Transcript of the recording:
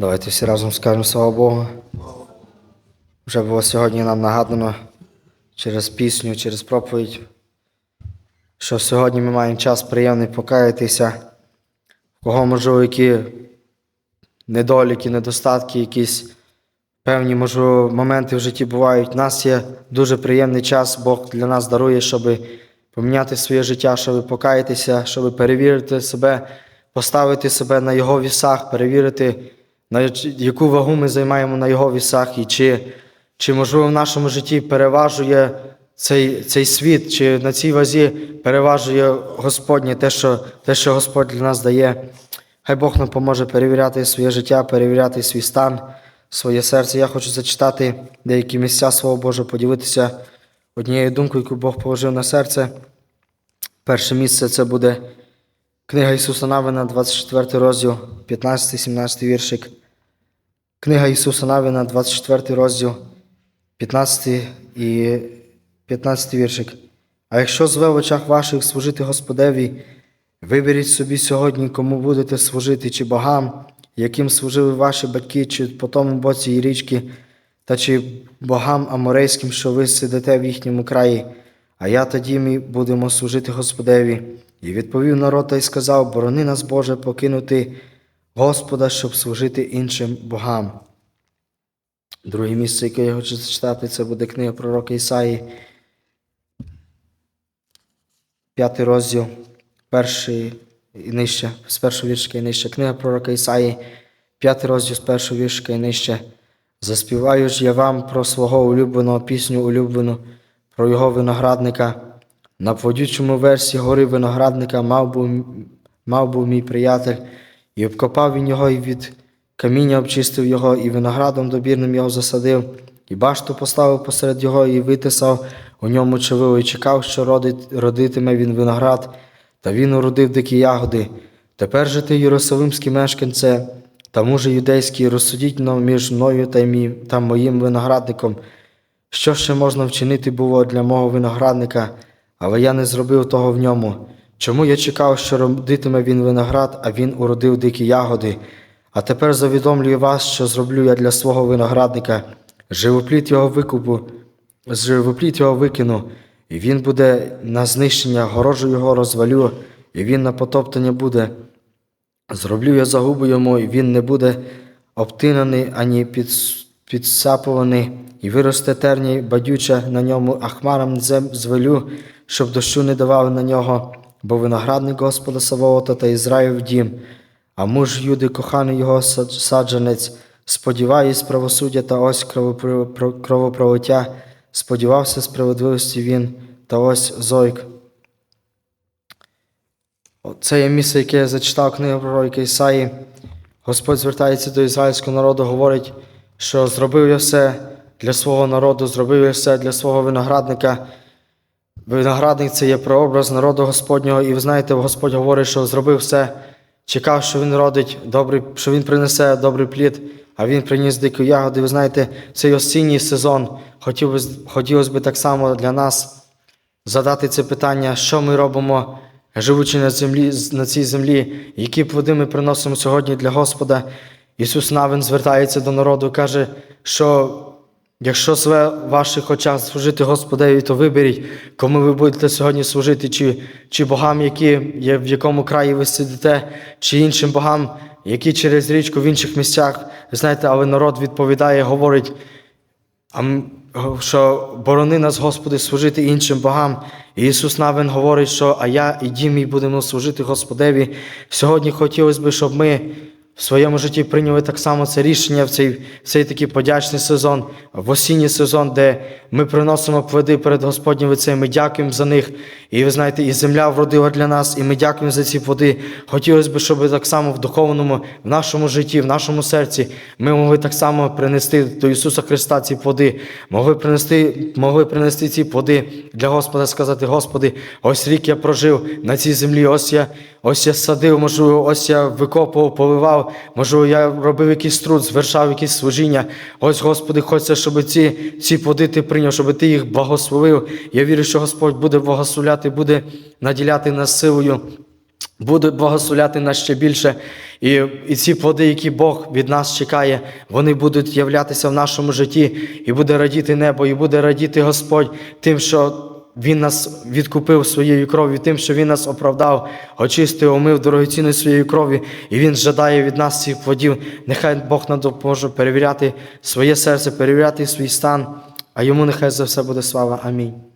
Давайте всі разом скажемо слава Богу. Вже було сьогодні нам нагадано через пісню, через проповідь, що сьогодні ми маємо час приємний покаятися, кого можливо, які недоліки, недостатки, якісь певні, можливо, моменти в житті бувають. У нас є дуже приємний час, Бог для нас дарує, щоб поміняти своє життя, щоб покаятися, щоб перевірити себе, поставити себе на Його вісах, перевірити, на яку вагу ми займаємо на Його вісах, і чи, чи можливо в нашому житті переважує цей, цей світ, чи на цій вазі переважує Господнє те, що, те, що Господь для нас дає. Хай Бог нам поможе перевіряти своє життя, перевіряти свій стан, своє серце. Я хочу зачитати деякі місця Слова Божого, поділитися однією думкою, яку Бог положив на серце. Перше місце це буде книга Ісуса Навина, 24 розділ, 15-17 віршик. Книга Ісуса Навина, 24 розділ, 15 і 15 віршик. А якщо зве в очах ваших служити Господеві, виберіть собі сьогодні, кому будете служити, чи богам, яким служили ваші батьки, чи по тому боці і річки, та чи богам аморейським, що ви сидите в їхньому краї, а я тоді ми будемо служити Господеві. І відповів народ та й сказав: Борони нас, Боже, покинути Господа, щоб служити іншим богам. Друге місце, яке я хочу зачитати, це буде книга пророка Ісаї, п'ятий розділ, перший і нижче, з першого віршика і нижче. Книга пророка Ісаї, п'ятий розділ з першого віршика і нижче. Заспіваю ж я вам про свого улюбленого пісню улюблену, про його виноградника. На плодючому версі гори виноградника мав був, мав був мій приятель, і обкопав він його, і від каміння обчистив його, і виноградом добірним його засадив, і башту поставив посеред його, і витисав у ньому човило, і чекав, що родить, родитиме він виноград, та він уродив дикі ягоди. Тепер же ти, Єрусалимський мешканце, та муже юдейський, розсудіть но між мною та, мій, та моїм виноградником. Що ще можна вчинити було для мого виноградника, але я не зробив того в ньому. Чому я чекав, що родитиме він виноград, а він уродив дикі ягоди? А тепер завідомлюю вас, що зроблю я для свого виноградника. Живопліт його викупу, живопліт його викину, і він буде на знищення, горожу його розвалю, і він на потоптання буде. Зроблю я загубу йому, і він не буде обтинаний ані підс- підсапуваний, і виросте терня й бадюча на ньому, а хмарам зем звелю, щоб дощу не давав на нього, бо виноградник Господа Савоота та Ізраїв дім. А муж Юди, коханий його саджанець, сподіваюсь правосуддя та ось кровопро- кровопролиття, сподівався справедливості він, та ось зойк. Це є місце, яке я зачитав книгу пророка Ісаї. Господь звертається до ізраїльського народу, говорить, що зробив я все для свого народу, зробив я все для свого виноградника. Виноградник це є прообраз народу Господнього, і ви знаєте, Господь говорить, що зробив все, чекав, що він родить добрий, що він принесе добрий плід, а він приніс дику ягоди. Ви знаєте, цей осінній сезон би, хотілося б так само для нас задати це питання, що ми робимо, живучи на землі, на цій землі, які плоди ми приносимо сьогодні для Господа. Ісус Навин звертається до народу каже, що якщо в ваших очах служити Господеві, то виберіть, кому ви будете сьогодні служити, чи, чи богам, які є в якому краї ви сидите, чи іншим богам, які через річку в інших місцях. Знаєте, але народ відповідає, говорить, що борони нас, Господи, служити іншим богам. І Ісус Навин говорить, що а я і дім мій будемо служити Господеві. Сьогодні хотілося б, щоб ми в своєму житті прийняли так само це рішення в цей, в цей такий подячний сезон, в осінній сезон, де ми приносимо плоди перед Господнім лицем, ми дякуємо за них. І ви знаєте, і земля вродила для нас, і ми дякуємо за ці плоди. Хотілося б, щоб так само в духовному, в нашому житті, в нашому серці ми могли так само принести до Ісуса Христа ці плоди, могли принести, могли принести ці плоди для Господа, сказати, Господи, ось рік я прожив на цій землі, ось я, ось я садив, можливо, ось я викопував, поливав, можливо, я робив якийсь труд, звершав якісь служіння. Ось, Господи, хочеться, щоб ці, ці плоди ти прийняв, щоб ти їх благословив. Я вірю, що Господь буде благословляти, буде наділяти нас силою буде благословляти нас ще більше. І, і ці плоди, які Бог від нас чекає, вони будуть являтися в нашому житті, і буде радіти небо, і буде радіти Господь тим, що Він нас відкупив своєю кров'ю, тим, що Він нас оправдав, очистив, омив дорогоцінною своєю кров'ю, і Він жадає від нас цих плодів. Нехай Бог нам допоможе перевіряти своє серце, перевіряти свій стан, а йому нехай за все буде слава. Амінь.